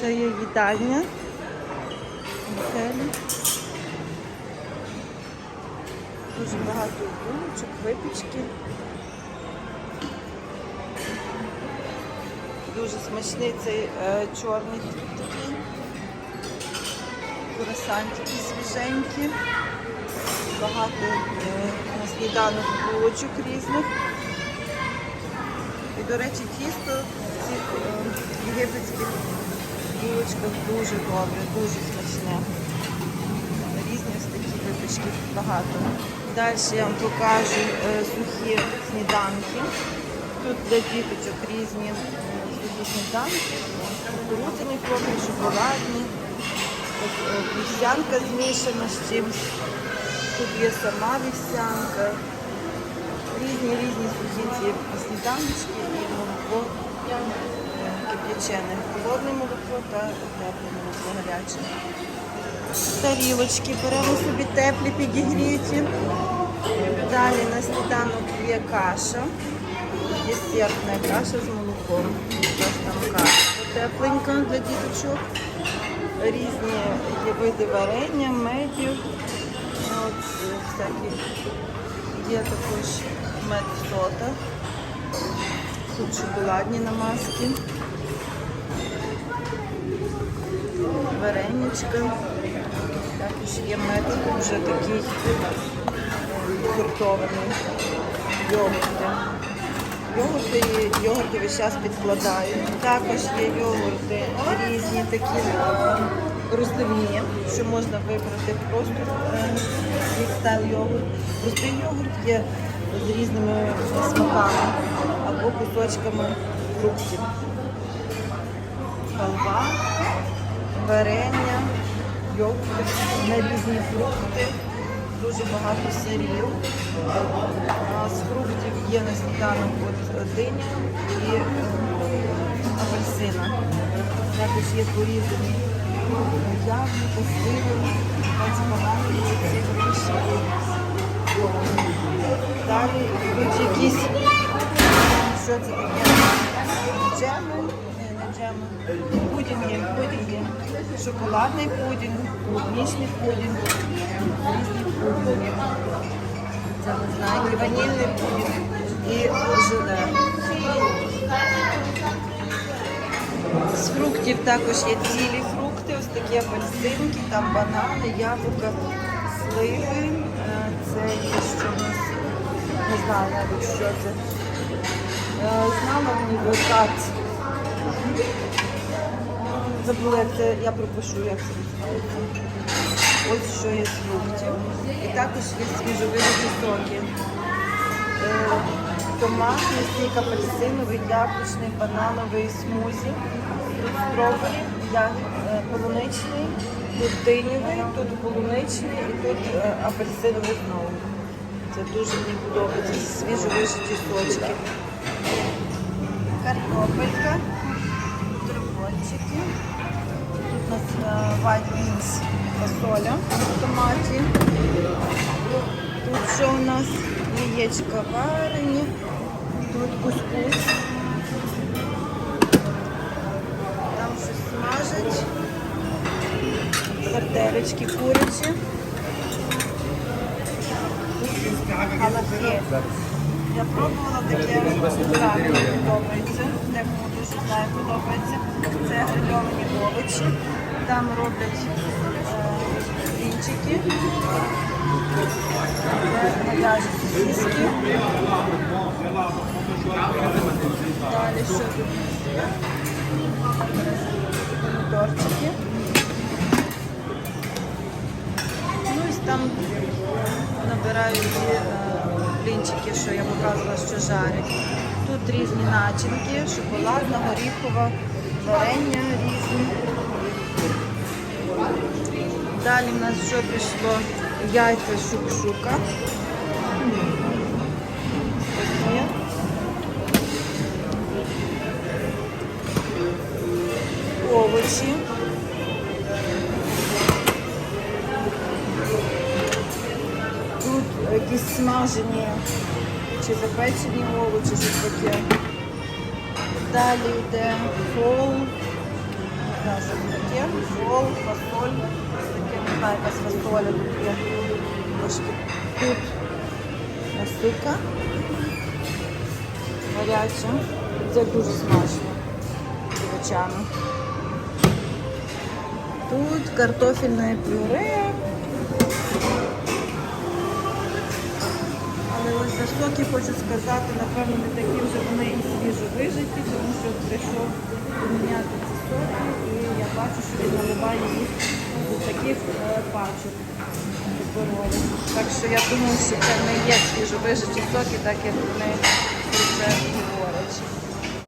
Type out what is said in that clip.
Це є їдальня. Готелі. Дуже багато булочок, випічки. Дуже смачний цей е, чорний такий. Курасантики свіженькі. Багато е, на сніданок булочок різних. І, до речі, тісто цих е, єгипетських булочках дуже добре, дуже смачне. Різні ось такі випічки багато. Далі я вам покажу е, сухі сніданки. Тут для діточок різні е, сухі сніданки. Кукурудзяний профіль, шоколадний, Ось, е, вівсянка змішана з чимось. Тут є сама вівсянка. Різні різні сухі ці сніданочки і молоко е, кип'ячене. Холодне молоко та тепле молоко гаряче. Тарілочки беремо собі теплі, підігріті. Далі на сніданок є каша. Десертна каша з молоком. Тепленька для діточок. Різні є види варення, медів. От, е, всякі. Є також мед сота. Тут шоколадні намазки. Вареничка. Також є мед вже такий сортований. Йогурти. Йогурти, йогурти весь час підкладають. Також є йогурти різні такі е, розливні, що можна вибрати просто е, стайл йогурт. Простий йогурт є з різними смаками або кусочками фруктів. Халва, варення, йогурти нарізні фрукти, дуже багато сирів. З фруктів є на сніданок от диня і е, апельсина. Також є порізані яблука, сливи, банани, ці Далі тут якісь, що це таке? Джеми, Ні, пудінги, пудінги, шоколадний пудінг, клубничний пудінг, різні пудінги. Це знаю, і ванільний пудінг і желе. З фруктів також є цілі фрукти, ось такі апельсинки, там банани, яблука, сливи. Е, Це є що в нас, не знаю навіть що це. Е, Знала ніби кац. Забула, я пропишу, як це. Ось що є з фруктів. І також є свіжовидні соки. Е, Томатний сік, апельсиновий, яблучний, банановий смузі. Тут стробері, е, полуничний, тут диньовий, тут полуничний і тут е, апельсиновий знову. Це дуже мені подобається. Свіжовижиті сочки. Картопелька, дракончики. Тут у нас е, white beans, фасоля в томаті. Тут що у нас яєчка варені, тут кускус. Там щось смажать. Сарделечки курячі. Халафє. Я пробувала таке, подобається. Декому дуже знаю, подобається. Це грильовані овочі. Там роблять е, вінчики. Говяжі сосиски. Далі що тут? Помідорчики. Ну і там набирають е, блінчики, що я показувала, що жарять. Тут різні начинки, шоколадна, горіхова, варення різні. Далі в нас що пішло? Яйця шукшука. Овочі. Смажені чи запечені овочі, щось таке. Далі йде фол, не знаю, що Рол, фасоль. Ось таке, не знаю, якась фасоля тут є. Тут насика. Гаряча. Це дуже смачно. Звичайно. Тут картофельне пюре. Соки хочу сказати, напевно, не такі вже вони і свіжо вижиті, тому що прийшов поміняти ці соки і я бачу, що він наливає їх до таких е, пачок паперових. Так що я думаю, що це не є свіжо вижиті соки, так як вони про це говорять.